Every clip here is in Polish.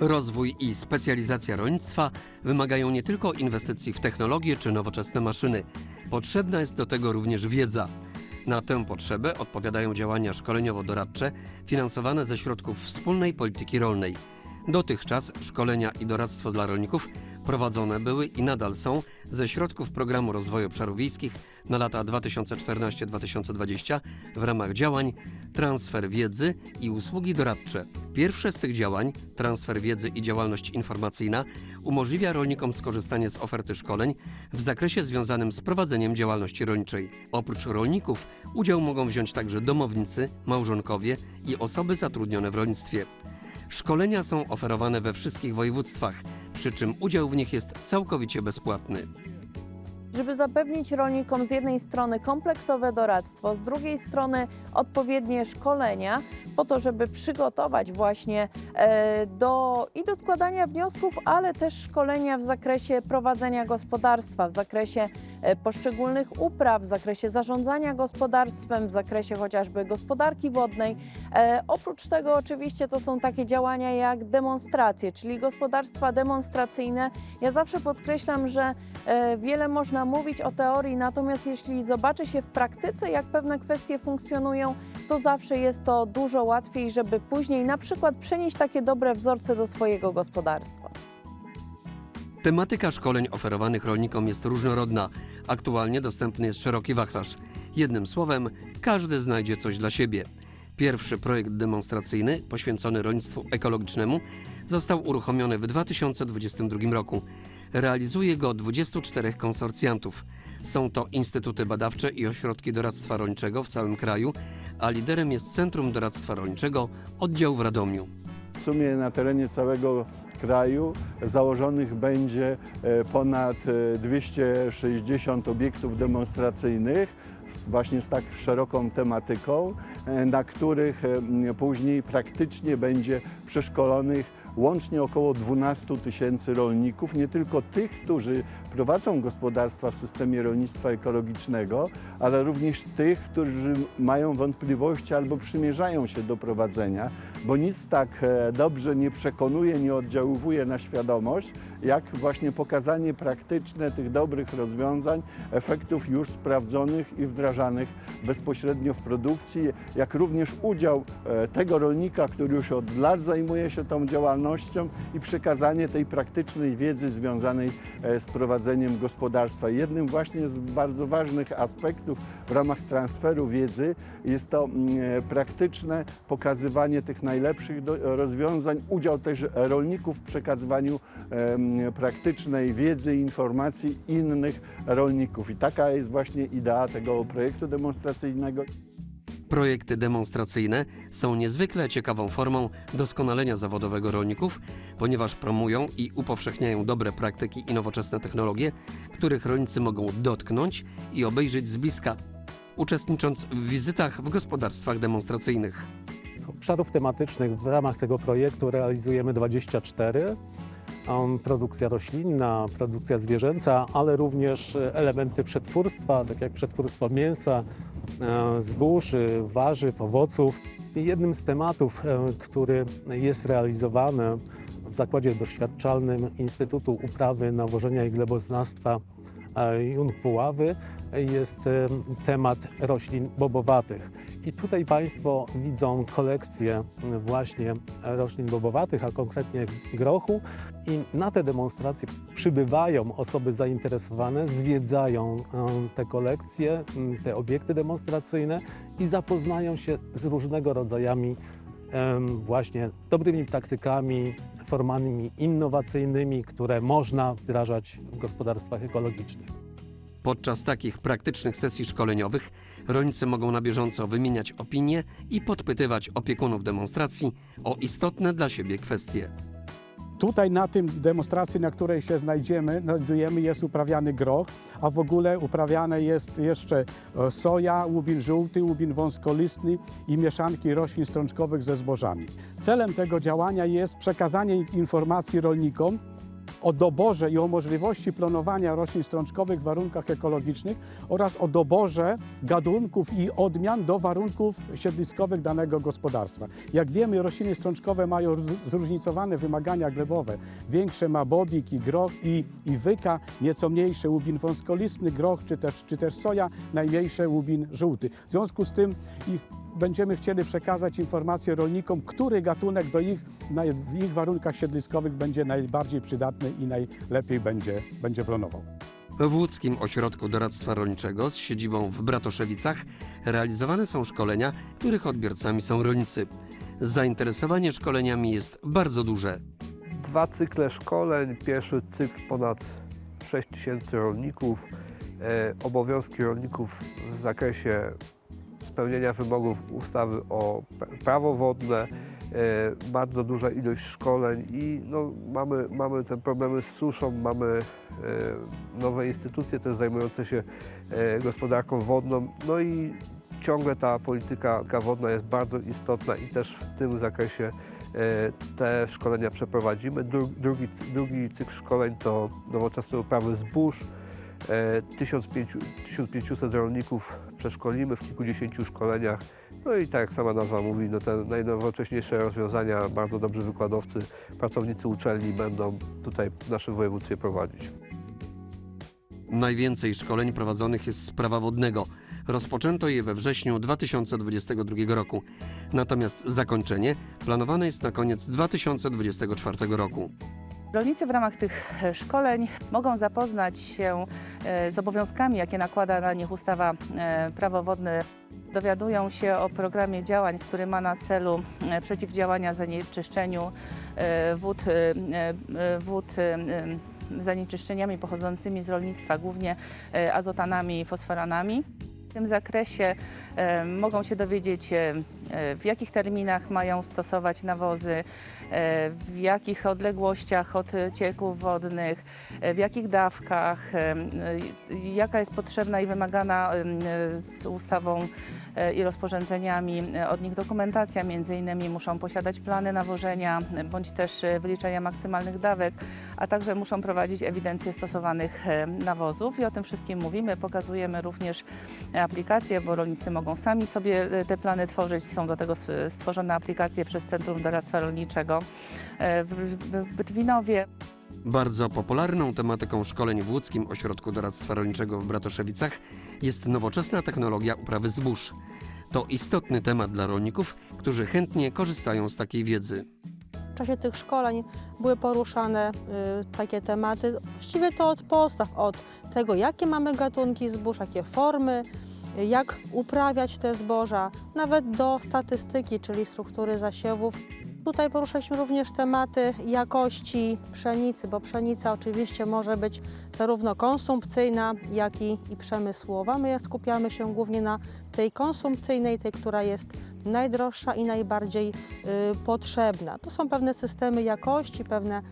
Rozwój i specjalizacja rolnictwa wymagają nie tylko inwestycji w technologię czy nowoczesne maszyny. Potrzebna jest do tego również wiedza. Na tę potrzebę odpowiadają działania szkoleniowo-doradcze finansowane ze środków wspólnej polityki rolnej. Dotychczas szkolenia i doradztwo dla rolników prowadzone były i nadal są ze środków Programu Rozwoju Obszarów Wiejskich na lata 2014-2020 w ramach działań Transfer Wiedzy i Usługi Doradcze. Pierwsze z tych działań, Transfer Wiedzy i Działalność Informacyjna, umożliwia rolnikom skorzystanie z oferty szkoleń w zakresie związanym z prowadzeniem działalności rolniczej. Oprócz rolników udział mogą wziąć także domownicy, małżonkowie i osoby zatrudnione w rolnictwie. Szkolenia są oferowane we wszystkich województwach, przy czym udział w nich jest całkowicie bezpłatny. Żeby zapewnić rolnikom z jednej strony kompleksowe doradztwo, z drugiej strony odpowiednie szkolenia, po to, żeby przygotować właśnie e, do, i do składania wniosków, ale też szkolenia w zakresie prowadzenia gospodarstwa, w zakresie e, poszczególnych upraw, w zakresie zarządzania gospodarstwem, w zakresie chociażby gospodarki wodnej. E, Oprócz tego oczywiście to są takie działania jak demonstracje, czyli gospodarstwa demonstracyjne. Ja zawsze podkreślam, że wiele można mówić o teorii, natomiast jeśli zobaczy się w praktyce, jak pewne kwestie funkcjonują, to zawsze jest to dużo łatwiej, żeby później na przykład przenieść takie dobre wzorce do swojego gospodarstwa. Tematyka szkoleń oferowanych rolnikom jest różnorodna. Aktualnie dostępny jest szeroki wachlarz. Jednym słowem, każdy znajdzie coś dla siebie. Pierwszy projekt demonstracyjny poświęcony rolnictwu ekologicznemu został uruchomiony w 2022 roku. Realizuje go 24 konsorcjantów. Są to instytuty badawcze i ośrodki doradztwa rolniczego w całym kraju, a liderem jest Centrum Doradztwa Rolniczego oddział w Radomiu. W sumie na terenie całego kraju założonych będzie e, ponad e, 260 obiektów demonstracyjnych właśnie z tak szeroką tematyką, e, na których e, później praktycznie będzie przeszkolonych łącznie około 12 tysięcy rolników, nie tylko tych, którzy prowadzą gospodarstwa w systemie rolnictwa ekologicznego, ale również tych, którzy mają wątpliwości albo przymierzają się do prowadzenia, bo nic tak e, dobrze nie przekonuje, nie oddziałuje na świadomość, jak właśnie pokazanie praktyczne tych dobrych rozwiązań, efektów już sprawdzonych i wdrażanych bezpośrednio w produkcji, jak również udział e, tego rolnika, który już od lat zajmuje się tą działalnością i przekazanie tej praktycznej wiedzy związanej e, z prowadzeniem gospodarstwa. Jednym właśnie z bardzo ważnych aspektów w ramach transferu wiedzy jest to mm, e, praktyczne pokazywanie tych najlepszych rozwiązań, udział też rolników w przekazywaniu praktycznej wiedzy i informacji innych rolników. I taka jest właśnie idea tego projektu demonstracyjnego. Projekty demonstracyjne są niezwykle ciekawą formą doskonalenia zawodowego rolników, ponieważ promują i upowszechniają dobre praktyki i nowoczesne technologie, których rolnicy mogą dotknąć i obejrzeć z bliska, uczestnicząc w wizytach w gospodarstwach demonstracyjnych. Obszarów tematycznych w ramach tego projektu realizujemy 24. Um, Produkcja roślinna, produkcja zwierzęca, ale również e, elementy przetwórstwa, tak jak przetwórstwo mięsa, zbóż, e, warzyw, owoców. Jednym z tematów, e, który jest realizowany w Zakładzie Doświadczalnym Instytutu Uprawy, Nawożenia i Gleboznawstwa e, Jung Puławy jest e, temat roślin bobowatych. I tutaj Państwo widzą kolekcję właśnie roślin bobowatych, a konkretnie grochu. I na te demonstracje przybywają osoby zainteresowane, zwiedzają e, te kolekcje, te obiekty demonstracyjne i zapoznają się z różnego rodzajami właśnie dobrymi praktykami, formami innowacyjnymi, które można wdrażać w gospodarstwach ekologicznych. Podczas takich praktycznych sesji szkoleniowych rolnicy mogą na bieżąco wymieniać opinie i podpytywać opiekunów demonstracji o istotne dla siebie kwestie. Tutaj na tym demonstracji, na której się znajdziemy, znajdujemy, jest uprawiany groch, a w ogóle uprawiane jest jeszcze e, soja, łubin żółty, łubin wąskolistny i mieszanki roślin strączkowych ze zbożami. Celem tego działania jest przekazanie informacji rolnikom o doborze i o możliwości planowania roślin strączkowych w warunkach ekologicznych oraz o doborze gatunków i odmian do warunków siedliskowych danego gospodarstwa. Jak wiemy, rośliny strączkowe mają zróżnicowane wymagania glebowe. Większe ma bobik i groch i, i wyka, nieco mniejsze łubin wąskolistny, groch czy też, czy też soja, najmniejsze łubin żółty. W związku z tym i będziemy chcieli przekazać informację rolnikom, który gatunek do ich, na, w ich warunkach siedliskowych będzie najbardziej przydatny i najlepiej będzie, będzie planował. W Łódzkim Ośrodku Doradztwa Rolniczego z siedzibą w Bratoszewicach realizowane są szkolenia, których odbiorcami są rolnicy. Zainteresowanie szkoleniami jest bardzo duże. dwa cykle szkoleń. Pierwszy cykl ponad 6 tysięcy rolników. E, obowiązki rolników w zakresie spełnienia wymogów ustawy o pra- prawo wodne. E, bardzo duża ilość szkoleń i no, mamy, mamy te problemy z suszą, mamy e, nowe instytucje też zajmujące się e, gospodarką wodną. No i ciągle ta polityka wodna jest bardzo istotna i też w tym zakresie te szkolenia przeprowadzimy. Dru- Drugi, drugi cykl szkoleń to nowoczesne uprawy zbóż. E, 1500 1500 rolników przeszkolimy w kilkudziesięciu szkoleniach. No i tak jak sama nazwa mówi, no te najnowocześniejsze rozwiązania, bardzo dobrzy wykładowcy, pracownicy uczelni będą tutaj w naszym województwie prowadzić. Najwięcej szkoleń prowadzonych jest z prawa wodnego. Rozpoczęto je we wrześniu 2022 roku. Natomiast zakończenie planowane jest na koniec 2024 roku. Rolnicy w ramach tych e, szkoleń mogą zapoznać się e, z obowiązkami, jakie nakłada na nich ustawa e, Prawo Wodne. Dowiadują się o programie działań, który ma na celu przeciwdziałania zanieczyszczeniu wód, wód zanieczyszczeniami pochodzącymi z rolnictwa, głównie azotanami i fosforanami. W tym zakresie e, mogą się dowiedzieć, e, e, w jakich terminach mają stosować nawozy, w jakich odległościach od cieków wodnych, w jakich dawkach, jaka jest potrzebna i wymagana z ustawą i rozporządzeniami od nich dokumentacja, między innymi muszą posiadać plany nawożenia bądź też wyliczenia maksymalnych dawek, a także muszą prowadzić ewidencję stosowanych nawozów i o tym wszystkim mówimy. Pokazujemy również aplikacje, bo rolnicy mogą sami sobie e, te plany tworzyć. Są do tego stworzone aplikacje przez Centrum Doradztwa Rolniczego e, w, Bydwinowie. Bardzo popularną tematyką szkoleń w Łódzkim Ośrodku Doradztwa Rolniczego w Bratoszewicach jest nowoczesna technologia uprawy zbóż. To istotny temat dla rolników, którzy chętnie korzystają z takiej wiedzy. W czasie tych szkoleń były poruszane y, takie tematy, właściwie to od podstaw, od tego, jakie mamy gatunki zbóż, jakie formy, y, jak uprawiać te zboża, nawet do statystyki, czyli struktury zasiewów. Tutaj poruszaliśmy również tematy jakości pszenicy, bo pszenica oczywiście może być zarówno konsumpcyjna, jak i, i przemysłowa. My skupiamy się głównie na tej konsumpcyjnej, tej, która jest najdroższa i najbardziej y, potrzebna. To są pewne systemy jakości, pewne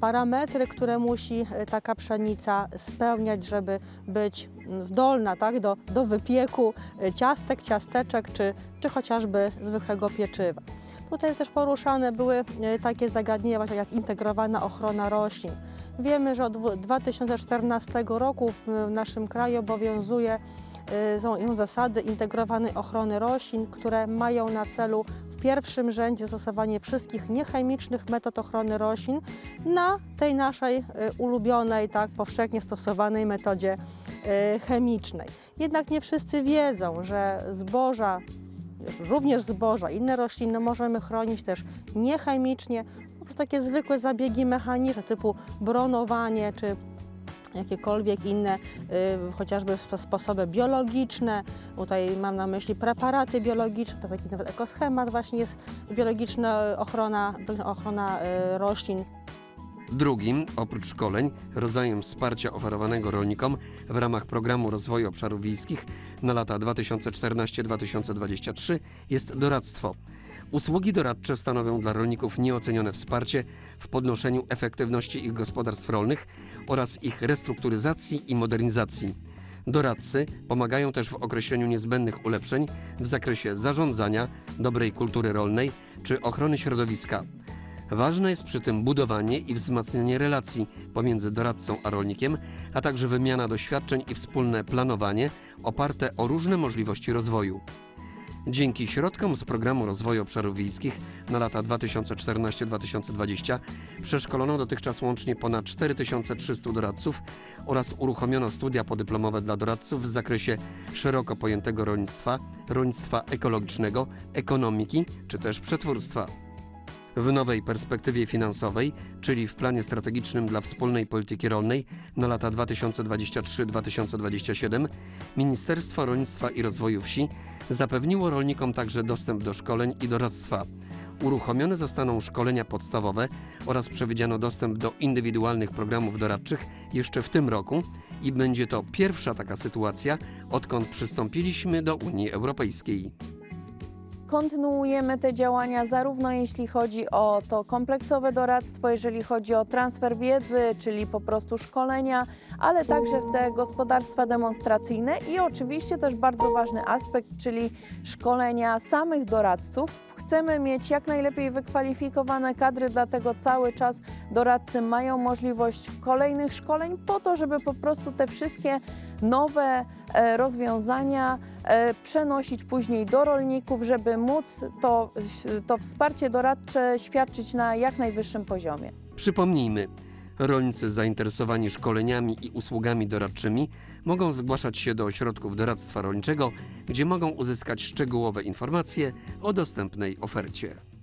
parametry, które musi y, taka pszenica spełniać, żeby być mm, zdolna tak, do, do wypieku y, ciastek, ciasteczek czy, czy chociażby zwykłego pieczywa. Tutaj też poruszane były y, takie zagadnienia właśnie jak integrowana ochrona roślin. Wiemy, że od dwu- 2014 roku w naszym kraju obowiązuje są zasady integrowanej ochrony roślin, które mają na celu pierwszym rzędzie stosowanie wszystkich niechemicznych metod ochrony roślin na tej naszej y, ulubionej, tak powszechnie stosowanej metodzie y, chemicznej. Jednak nie wszyscy wiedzą, że zboża, również zboża, inne rośliny możemy chronić też niechemicznie, poprzez takie zwykłe zabiegi mechaniczne typu bronowanie czy jakiekolwiek inne, y, chociażby spo- sposoby biologiczne. Tutaj mam na myśli preparaty biologiczne, to taki nawet ekoschemat właśnie jest biologiczna ochrona, ochrona y, roślin. Drugim, oprócz szkoleń, rodzajem wsparcia oferowanego rolnikom w ramach Programu Rozwoju Obszarów Wiejskich na lata 2014-2023 jest doradztwo. Usługi doradcze stanowią dla rolników nieocenione wsparcie w podnoszeniu efektywności ich gospodarstw rolnych oraz ich restrukturyzacji i modernizacji. Doradcy pomagają też w określeniu niezbędnych ulepszeń w zakresie zarządzania, dobrej kultury rolnej czy ochrony środowiska. Ważne jest przy tym budowanie i wzmacnianie relacji pomiędzy doradcą a rolnikiem, a także wymiana doświadczeń i wspólne planowanie oparte o różne możliwości rozwoju. Dzięki środkom z Programu Rozwoju Obszarów Wiejskich na lata 2014-2020 przeszkolono dotychczas łącznie ponad 4300 doradców oraz uruchomiono studia podyplomowe dla doradców w zakresie szeroko pojętego rolnictwa, rolnictwa ekologicznego, ekonomiki czy też przetwórstwa. W nowej perspektywie finansowej, czyli w planie strategicznym dla wspólnej polityki rolnej na lata 2023-2027, Ministerstwo Rolnictwa i Rozwoju Wsi zapewniło rolnikom także dostęp do szkoleń i doradztwa. Uruchomione zostaną szkolenia podstawowe oraz przewidziano dostęp do indywidualnych programów doradczych jeszcze w tym roku i będzie to pierwsza taka sytuacja, odkąd przystąpiliśmy do Unii Europejskiej. Kontynuujemy te działania zarówno jeśli chodzi o to kompleksowe doradztwo, jeżeli chodzi o transfer wiedzy, czyli po prostu szkolenia, ale także w te gospodarstwa demonstracyjne i oczywiście też bardzo ważny aspekt, czyli szkolenia samych doradców. Chcemy mieć jak najlepiej wykwalifikowane kadry, dlatego cały czas doradcy mają możliwość kolejnych szkoleń po to, żeby po prostu te wszystkie nowe e, rozwiązania e, przenosić później do rolników, żeby móc to, to wsparcie doradcze świadczyć na jak najwyższym poziomie. Przypomnijmy, rolnicy zainteresowani szkoleniami i usługami doradczymi mogą zgłaszać się do ośrodków doradztwa rolniczego, gdzie mogą uzyskać szczegółowe informacje o dostępnej ofercie.